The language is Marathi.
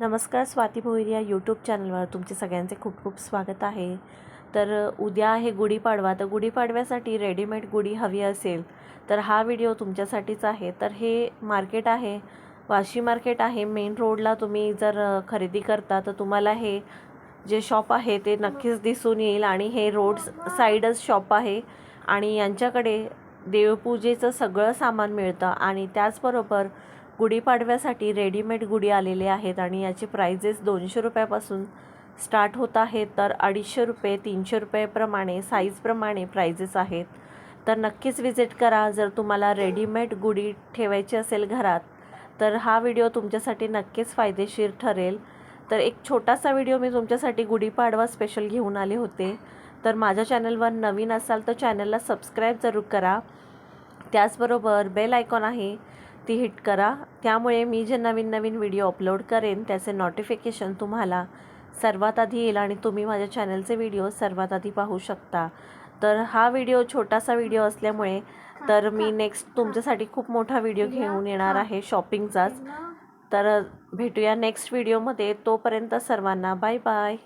नमस्कार स्वाती भोईर या यूट्यूब चॅनलवर तुमचे सगळ्यांचे खूप खूप स्वागत आहे. तर उद्या आहे गुढीपाडवा तर गुढीपाडव्यासाठी रेडीमेड गुढी हवी असेल तर हा व्हिडिओ तुमच्यासाठीच आहे. तर हे मार्केट आहे वाशी मार्केट आहे. मेन रोडला तुम्ही जर खरेदी करता तर तुम्हाला हे जे शॉप आहे ते नक्कीच दिसून येईल. आणि हे रोड साईडच शॉप आहे. आणि यांच्याकडे देवपूजेचं सगळं सामान मिळतं. आणि त्याचबरोबर गुढीपाडव्यासाठी रेडीमेड गुढी आलेले आहेत आणि याचे प्राइजेस दोनशे रुपयापासून स्टार्ट होत आहेत. तर अडीचशे रुपये तीनशे रुपयेप्रमाणे साईजप्रमाणे प्राइजेस आहेत. तर नक्कीच विजिट करा. जर तुम्हाला रेडीमेड गुढी ठेवायची असेल घरात तर हा व्हिडिओ तुमच्यासाठी नक्कीच फायदेशीर ठरेल. तर एक छोटासा व्हिडिओ मी तुमच्यासाठी गुढीपाडवा स्पेशल घेऊन आले होते. तर माझ्या चॅनलवर नवीन असाल तर चॅनलला सबस्क्राईब जरूर करा. त्याचबरोबर बेल आयकॉन आहे. ती हिट करा. त्यामुळे मी जे नवीन नवीन व्हिडिओ अपलोड करेन त्याचे नोटिफिकेशन तुम्हाला सर्वात आधी येईल आणि तुम्ही माझ्या चॅनलचे व्हिडिओ सर्वात आधी पाहू शकता. तर हा व्हिडिओ छोटासा व्हिडिओ असल्यामुळे तर मी नेक्स्ट तुमच्यासाठी खूप मोठा व्हिडिओ घेऊन येणार आहे शॉपिंगचाच. तर भेटूया नेक्स्ट व्हिडिओमध्ये. तोपर्यंत सर्वांना बाय बाय.